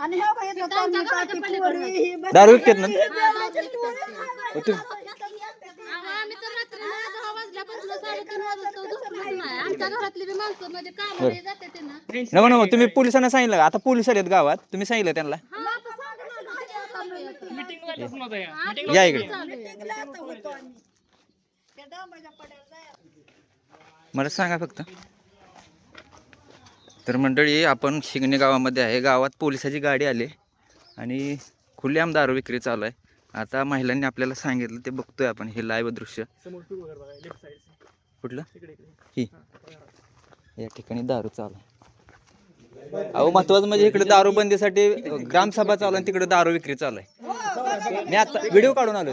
आणि इथं ही बघ. दारू विकतात ना ही बेवड्याची पोरी. मग तू- अहो, आम्ही तर रात्री नऊ दहा वाजल्यापासून साडेतीन वाजता झोपलोच नाही आमच्या घरातली बी माणसं म्हणजे कामाला जाते ते ना नव नव तुम्ही पोलिसांना सांगितलं का? आता पोलीस आलेत गावात तुम्ही सांगितलं त्यांना हा, आता. या इकडे चालू आहे. टिकला तर होतो आम्ही. त्या डांबाच्या पड्याला जायचं. मला सांगा फक्त तर मंडळी आपण शिंगणे गावामध्ये आहे. गावात पोलिसाची गाडी आली आणि खुलेआम दारू विक्री चालू आहे. आता महिलांनी आपल्याला सांगितलं ते बघतोय आपण हे लाईव्ह दृश्य. कुठलं? ही. या ठिकाणी दारू चालू आहे. अहो महत्वाचं म्हणजे इकडे दारू बंदीसाठी ग्रामसभा चालू आहे तिकडे दारू विक्री चालू आहे. मी आता व्हिडिओ काढून आलो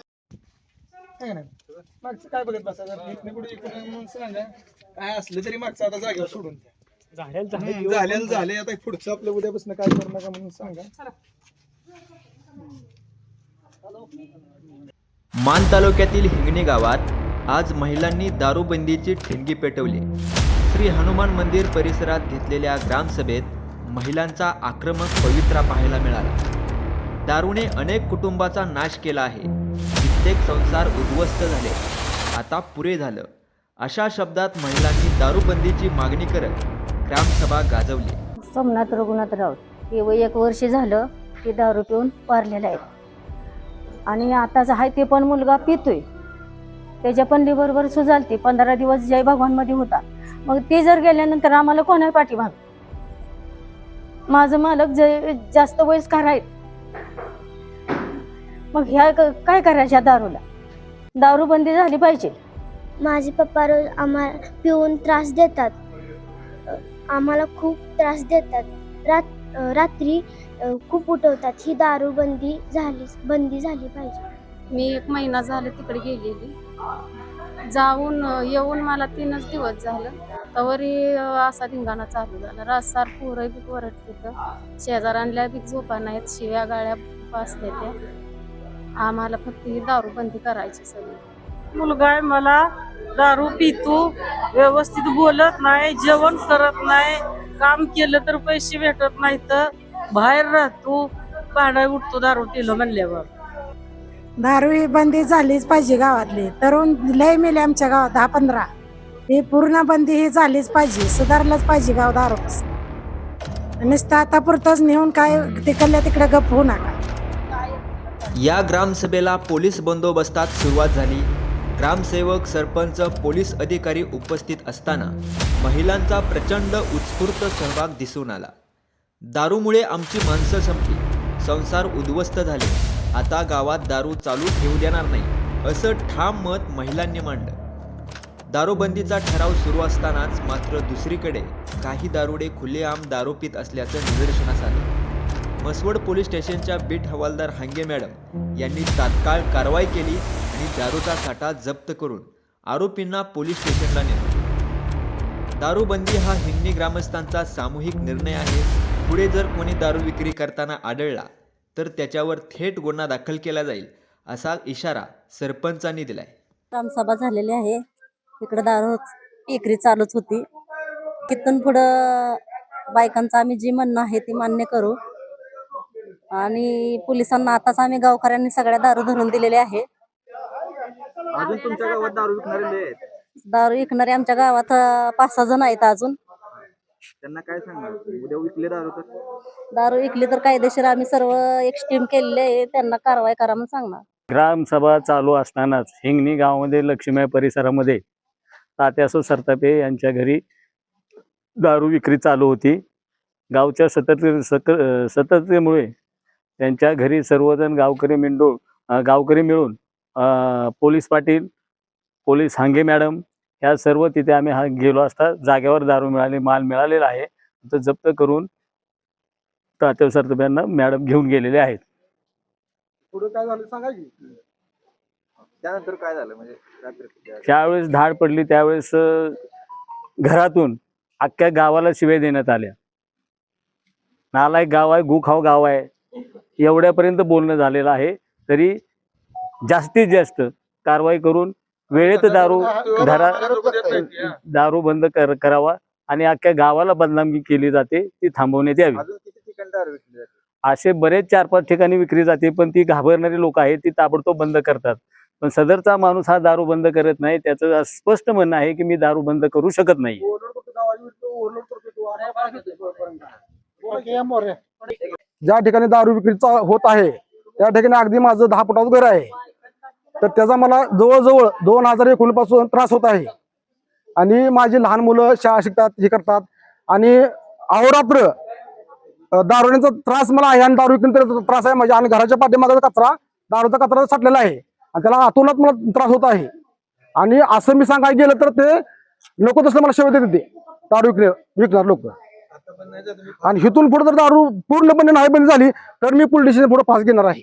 काय काय नाही मागचं काय बघत बसा कुठे इकडे म्हणून सांगा. काय असलं तरी मागचं आता जागेवर सोडून द्या. झालेलं झाले आता पुढचं आपलं उद्यापासून काय करू नका म्हणून सांगा. मान तालुक्यातील हिंगणी गावात आज महिलांनी दारूबंदीची ठिणगी पेटवली. श्री हनुमान मंदिर परिसरात घेतलेल्या ग्रामसभेत महिलांचा आक्रमक पवित्रा पाहायला मिळाला. दारूने अनेक कुटुंबाचा नाश केला आहे. कित्येक संसार उद्ध्वस्त झाले. आता पुरे झालं. अशा शब्दात महिलांनी दारूबंदीची मागणी करत ग्रामसभा गाजवली. सोमनाथ रघुनाथ राऊत हे वय एक वर्ष झालं ते दारू पिऊन वारलेलं आहे आणि आताच आहे ते पण मुलगा पितोय. त्याच्या पण लिव्हरवर सुजालते. पंधरा दिवस जय भगवानमध्ये होता. मग ते जर गेल्यानंतर आम्हाला कोण पाठीमाग? माझं मालक जे जास्त वयस्कर आहेत. मग ह्या क- काय करायच्या दारूला? दारू बंदी झाली पाहिजे. माझे पप्पा रोज आम्हाला पिऊन त्रास देतात. आम्हाला खूप त्रास देतात. रात रात्री खूप उठवतात. ही दारूबंदी झाली बंदी झाली पाहिजे. मी एक महिना झाला तिकडे गेलेली. जाऊन येऊन मला तीनच दिवस झालं. तवरी असा धिंगाणा चालू झाला. रासार पोरं बी वरट तिथं शेजारांल्या बी झोपा नाहीत शिव्या गाळ्या पाचल्या त्या. आम्हाला फक्त ही दारू बंदी करायची सगळी. मुलगा आहे मला दारू पितो व्यवस्थित बोलत नाही जेवण करत नाही काम केलं तर पैसे भेटत नाही तर बाहेर राहतो भाडा उठतो दारू पिलं म्हणल्यावर. दारू ही बंदी झालीच पाहिजे गावातली. तरुण लय मेले आमच्या गावात दहा पंधरा. ही पूर्ण बंदी ही झालीच पाहिजे सुधारलंच पाहिजे गाव दारू. नुसतं आता पुरतच नेऊन काय तिकडल्या तिकडे गप होऊ नका. या ग्रामसभेला पोलीस बंदोबस्तात सुरुवात झाली. ग्रामसेवक सरपंच पोलीस अधिकारी उपस्थित असताना महिलांचा प्रचंड उत्स्फूर्त सहभाग दिसून आला. दारूमुळे आमची माणसं संपली. संसार उद्ध्वस्त झाले. आता गावात दारू चालू ठेवू देणार नाही असं ठाम मत महिलांनी मांडलं. दारूबंदीचा ठराव सुरू असतानाच मात्र दुसरीकडे काही दारुडे खुलेआम दारू पित असल्याचं निदर्शनास आलं. मसवड पोलीस स्टेशनच्या बीट हवालदार हांगे मॅडम यांनी तात्काळ कारवाई केली आणि दारूचा साठा जप्त करून आरोपींना पोलीस स्टेशनला नेलं दारूबंदी हा हिंदी ग्रामस्थांचा सामूहिक निर्णय आहे. पुढे जर कोणी दारू विक्री करताना आढळला तर त्याच्यावर थेट गुन्हा दाखल केला जाईल असा इशारा सरपंचांनी दिलाय. ग्रामसभा झालेली आहे. इकडं दारू विक्री चालूच होती. तिथून पुढं बायकांचं आम्ही जी म्हणणं आहे ती मान्य करू. आणि पोलिसांना आताच आम्ही गावकऱ्यांनी सगळ्या दारू धरून दिलेले आहे अजून तुमच्या गावात दारू विकणारे लय आहेत. दारू विकणारे आमच्या गावात अं, पाच सहा जण आहेत अजून. त्यांना काय सांगणार? उद्या विकले दारू तर. दारू विकली तर कायदेशीर आम्ही सर्व एक स्टीम केलेले आहे. त्यांना कारवाई करा म्हणून सांगणार. ग्रामसभा चालू असतानाच हिंगणी गावामध्ये लक्ष्मीय परिसरामध्ये तात्यासो सरतापे यांच्या घरी दारू विक्री चालू होती. गावच्या सतत सक सतततेमुळे त्यांच्या घरी सर्वजण गावकरी मिंडून अं, गावकरी मिळून पोलीस पाटील पोलीस हांगे मॅडम ह्या सर्व तिथे आम्ही हा गेलो असता. जागेवर दारू मिळाली माल मिळालेला आहे. तो जप्त करून तात्या सरतापे यांना मॅडम घेऊन गेलेले आहेत. पुढे काय झालं सांगा की. त्यानंतर काय झालं? म्हणजे? ज्यावेळेस धाड पडली. त्यावेळेस घरातून अख्ख्या गावाला शिव्या देण्यात आल्या. नालायक गाव आहे गुखाव गाव आहे. एवढ्यापर्यंत बोलणं झालेलं आहे. तरी जास्तीत जास्त कारवाई करून वेळेत दारू धरा दारू बंद कर करावा आणि अख्ख्या गावाला बदनामी केली जाते ती थांबवण्यात यावी. असे बरेच चार पाच ठिकाणी विक्री जाते पण ती घाबरणारी लोक आहेत ती ताबडतोब बंद करतात. पण सदरचा माणूस हा दारू बंद करत नाही त्याचं स्पष्ट म्हणणं आहे की मी दारू बंद करू शकत नाही. ज्या ठिकाणी दारू विक्री होत आहे त्या ठिकाणी अगदी माझं दहा फुटाचं घर आहे. तर त्याचा मला जवळजवळ दोन हजार एकोणीसपासून त्रास होत आहे. आणि माझी लहान मुलं शाळा शिकतात हे करतात. आणि अहोरात्र दारुण्याचा त्रास मला आहे आणि दारू विक्री त्रास आहे. म्हणजे माझ्या आणि घराच्या पाठीमागाचा कचरा दारूचा कचरा साठलेला आहे. आणि त्याला आतोनात मला त्रास होत आहे. आणि असं मी सांगायला गेलं तर ते लोक तसं मला शेवट देते दारू विकणे विकणार लोक. आणि इथून पुढे जर दारू पूर्णपणे नाही बंद झाली तर मी पोलीस स्टेशन पुढे फास घेणार आहे.